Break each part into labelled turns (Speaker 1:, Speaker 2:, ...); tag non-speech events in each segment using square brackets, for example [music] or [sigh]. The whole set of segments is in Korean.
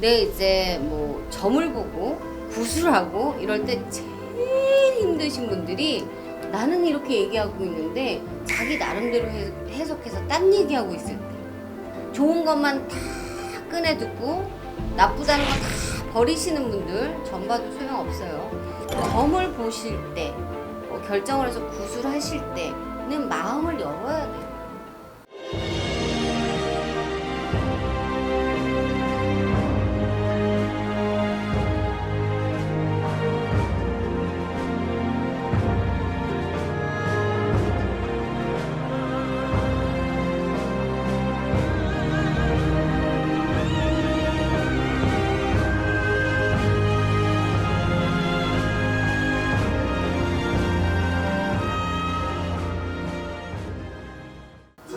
Speaker 1: 내 이제 뭐 점을 보고 구술하고 이럴 때 제일 힘드신 분들이 나는 이렇게 얘기하고 있는데 자기 나름대로 해- 해석해서 딴 얘기하고 있을 때 좋은 것만 다 꺼내 듣고 나쁘다는 거 다 버리시는 분들 전 봐도 소용없어요. 점을 보실 때 어, 결정을 해서 구술하실 때는 마음을 열어야 돼요.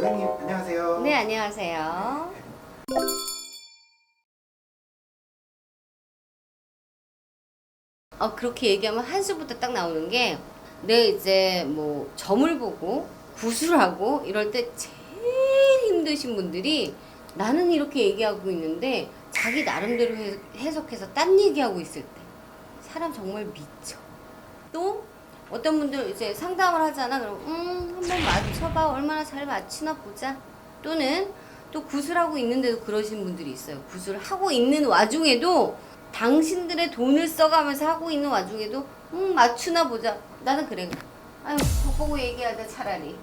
Speaker 2: 선생님 안녕하세요.
Speaker 1: 네, 안녕하세요. 어, 그렇게 얘기하면 한수부터 딱 나오는 게, 내 이제 뭐 점을 보고 구술하고 이럴 때 제일 힘드신 분들이 나는 이렇게 얘기하고 있는데 자기 나름대로 해- 해석해서 딴 얘기하고 있을 때 사람 정말 미쳐. 또 어떤 분들 이제 상담을 하잖아. 그럼 음 한번 맞춰봐. 얼마나 잘 맞추나 보자. 또는 또 구슬하고 있는데도 그러신 분들이 있어요. 구슬하고 있는 와중에도 당신들의 돈을 써가면서 하고 있는 와중에도 음 맞추나 보자. 나는 그래. 아유 벽 보고 얘기하자 차라리.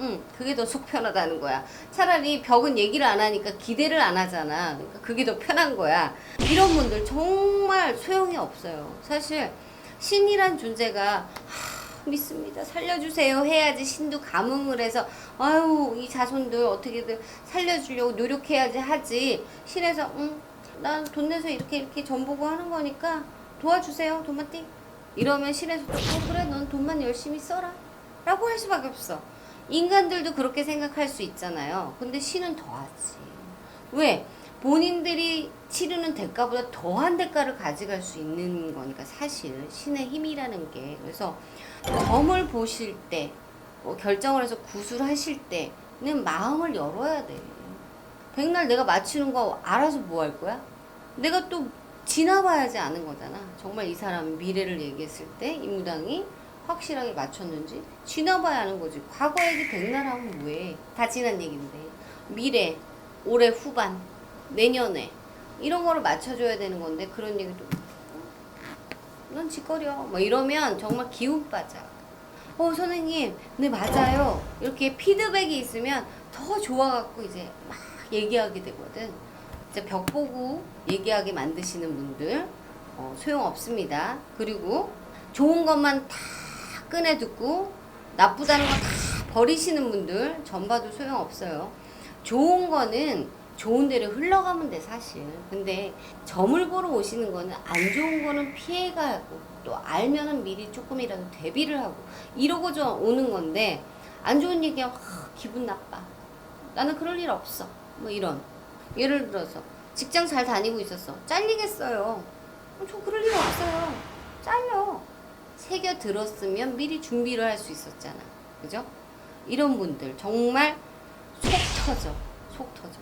Speaker 1: 응, 그게 더 속 편하다는 거야. 차라리 벽은 얘기를 안 하니까 기대를 안 하잖아. 그러니까 그게 더 편한 거야. 이런 분들 정말 소용이 없어요. 사실 신이란 존재가 하, 믿습니다. 살려주세요. 해야지 신도 감흥을 해서 아유 이 자손들 어떻게든 살려주려고 노력해야지 하지. 신에서 응난 돈 내서 이렇게 이렇게 전 보고 하는 거니까 도와주세요 도마띠. 이러면 신에서 또 어, 그래 넌 돈만 열심히 써라. 라고 할 수밖에 없어. 인간들도 그렇게 생각할 수 있잖아요. 근데 신은 더하지. 왜? 본인들이 치르는 대가보다 더한 대가를 가져갈 수 있는 거니까 사실 신의 힘이라는 게 그래서 점을 보실 때 뭐 결정을 해서 구술하실 때는 마음을 열어야 돼. 백날 내가 맞추는 거 알아서 뭐 할 거야? 내가 또 지나봐야지 아는 거잖아. 정말 이 사람 미래를 얘기했을 때이 무당이 확실하게 맞췄는지 지나봐야 아는 거지. 과거 얘기 백날 하면 뭐해? 다 지난 얘기인데 미래 올해 후반 내년에. 이런 거를 맞춰줘야 되는 건데 그런 얘기도 넌 짓거려. 뭐 이러면 정말 기운 빠져 어 선생님 네 맞아요. 이렇게 피드백이 있으면 더 좋아갖고 이제 막 얘기하게 되거든. 이제 벽 보고 얘기하게 만드시는 분들 어, 소용없습니다. 그리고 좋은 것만 다 꺼내 듣고 나쁘다는 거 다 버리시는 분들 전 봐도 소용없어요. 좋은 거는 좋은 데로 흘러가면 돼 사실. 근데 점을 보러 오시는 거는 안 좋은 거는 피해가고 또 알면은 미리 조금이라도 대비를 하고 이러고 좀 오는 건데 안 좋은 얘기하면 하, 기분 나빠. 나는 그럴 일 없어. 뭐 이런. 예를 들어서 직장 잘 다니고 있었어 잘리겠어요. 어, 저 그럴 일 없어요. 잘려. 새겨 들었으면 미리 준비를 할 수 있었잖아. 그죠? 이런 분들 정말 속 터져. 속 터져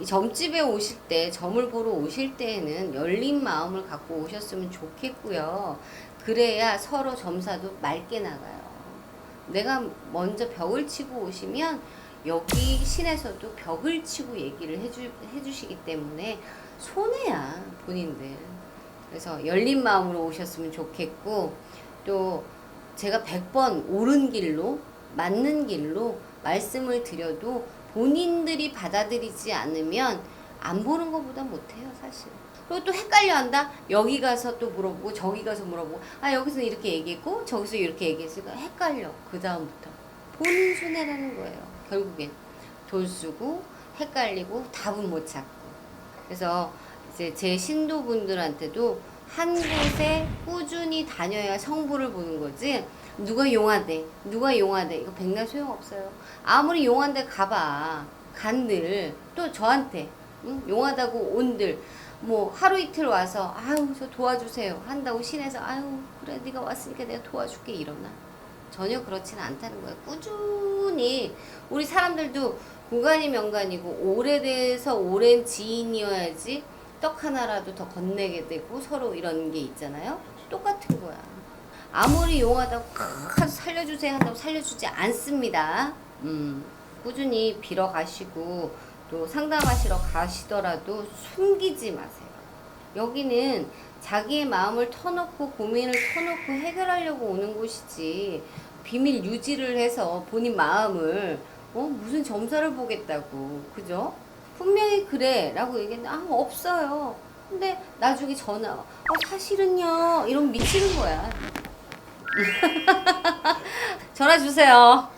Speaker 1: 이 점집에 오실 때 점을 보러 오실 때에는 열린 마음을 갖고 오셨으면 좋겠고요. 그래야 서로 점사도 맑게 나가요. 내가 먼저 벽을 치고 오시면 여기 신에서도 벽을 치고 얘기를 해주, 해주시기 때문에 손해야 본인들. 그래서 열린 마음으로 오셨으면 좋겠고 또 제가 100번 옳은 길로 맞는 길로 말씀을 드려도 본인들이 받아들이지 않으면 안 보는 것보다 못해요 사실 그리고 또 헷갈려 한다? 여기 가서 또 물어보고 저기 가서 물어보고. 아 여기서 이렇게 얘기했고 저기서 이렇게 얘기했으니까 헷갈려 그 다음부터. 본인 손해라는 거예요 결국엔. 돈 쓰고 헷갈리고 답은 못 찾고. 그래서 이제 제 신도분들한테도 한 곳에 꾸준히 다녀야 성부를 보는 거지? 누가 용하대? 누가 용하대? 이거 백날 소용없어요. 아무리 용한데 가봐. 간들 또 저한테. 응? 용하다고 온들. 뭐 하루 이틀 와서 아유 저 도와주세요. 한다고 신에서 아유 그래 네가 왔으니까 내가 도와줄게 이러나? 전혀 그렇지는 않다는 거예요. 꾸준히. 우리 사람들도 구간이 명간이고 오래돼서 오랜 지인이어야지 떡 하나라도 더 건네게 되고 서로 이런 게 있잖아요. 똑같은 거야. 아무리 용하다고 크 살려주세요 한다고 살려주지 않습니다. 음, 꾸준히 빌어 가시고 또 상담하시러 가시더라도 숨기지 마세요. 여기는 자기의 마음을 터놓고 고민을 터놓고 해결하려고 오는 곳이지 비밀 유지를 해서 본인 마음을 어 무슨 점사를 보겠다고 그죠? 분명히 그래 라고 얘기했는데 아 없어요. 근데 나중에 전화 와. 어 사실은요 이러면 미치는 거야. [laughs] 전화 주세요.